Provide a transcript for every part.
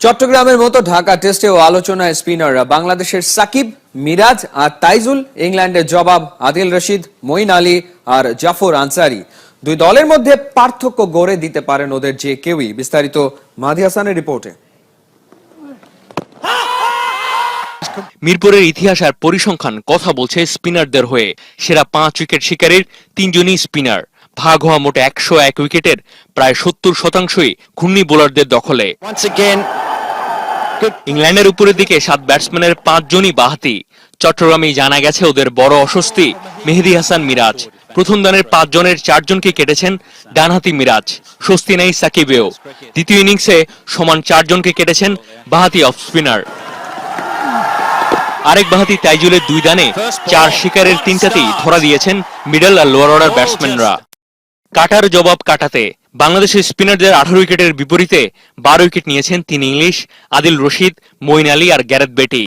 চট্টগ্রামের মতো ঢাকা টেস্টেও আলোচনায় স্পিনাররা বাংলাদেশের সাকিব মিরাজ আর তাইজুল ইংল্যান্ডের জবাব আদিল রশিদ মঈন আলী আর জাফর আনসারি। দুই দলের মধ্যে পার্থক্য গড়ে দিতে পারেন ওদের যে কেউই। বিস্তারিত মাহি হাসানের রিপোর্টে। মিরপুরের ইতিহাস আর পরিসংখ্যান কথা বলছে স্পিনারদের হয়ে। সেরা পাঁচ উইকেট শিকারীর তিনজনই স্পিনার ভাগ হওয়া মোটে একশো এক উইকেটের প্রায় সত্তর শতাংশই ঘূর্ণি বোলারদের দখলে। ইংল্যান্ডের উপরের দিকে সাত ব্যাটসম্যানের পাঁচজনই বাহাতি। চট্টগ্রামেই জানা গেছে ওদের বড় অস্বস্তি, মেহেদি হাসান মিরাজ। প্রথম দানের পাঁচজনের চারজনকে কেটেছেন ডানহাতি মিরাজ, স্বস্তি নেই সাকিবেও। দ্বিতীয় ইনিংসে সমান চারজনকে কেটেছেন বাহাতি অফ স্পিনার। আরেক বাহাতি তাইজুলের দুই দানে চার শিকারের তিনটাতেই ধরা দিয়েছেন মিডল আর লোয়ার অর্ডার ব্যাটসম্যানরা। কাটার জবাব কাটাতে বাংলাদেশের স্পিনারদের আঠারো উইকেটের বিপরীতে বারো উইকেট নিয়েছেন তিন ইংলিশ আদিল রশিদ মইন আলী আর গ্যারেথ বেটি।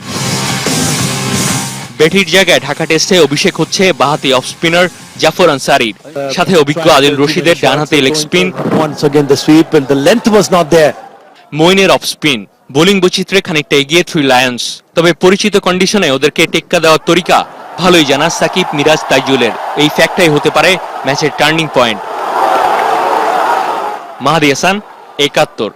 বেটির জায়গায় ঢাকা টেস্টে অভিষেক হচ্ছে বাহাতি অফ স্পিনার জাফর আনসারির। সাথে অভিজ্ঞ আদিল রশিদের ডানহাতে লেগ স্পিন. মইনের অফ স্পিন। বোলিং বৈচিত্র্যে খানিকটা এগিয়ে থ্রি লায়ন্স। তবে পরিচিত কন্ডিশনে ওদেরকে টেক্কা দেওয়ার তরিকা ভালোই জানা সাকিব মিরাজ তাইজুলের। এই ফ্যাক্টটাই হতে পারে ম্যাচের টার্নিং পয়েন্ট মাহাদি হাসান একাত্তর।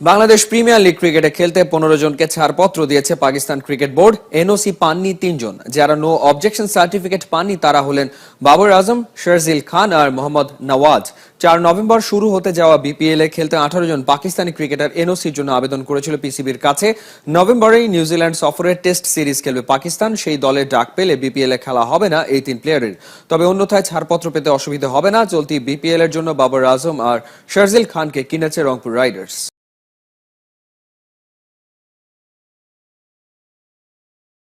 বাংলাদেশ প্রিমিয়ার লিগ ক্রিকেটে খেলতে পনেরো জনকে ছাড়পত্র দিয়েছে পাকিস্তান ক্রিকেট বোর্ড। এনওসি পাননি তিনজন। যারা নো অবজেকশন সার্টিফিকেট পাননি, তারা হলেন বাবর আজম, শারজিল খান আর মোহাম্মদ নওয়াজ। চার নভেম্বর শুরু হতে যাওয়া বিপিএল এ খেলতে আঠারো জন পাকিস্তানি ক্রিকেটার এনওসির জন্য আবেদন করেছিল পিসিবির কাছে। নভেম্বরেই নিউজিল্যান্ড সফরের টেস্ট সিরিজ খেলবে পাকিস্তান। সেই দলের ডাক পেলে বিপিএল এ খেলা হবে না এই তিন প্লেয়ারের তবে অন্যথায় ছাড়পত্র পেতে অসুবিধা হবে না। চলতি বিপিএল এর জন্য বাবর আজম আর শারজিল খানকে কিনেছে রংপুর রাইডার্স।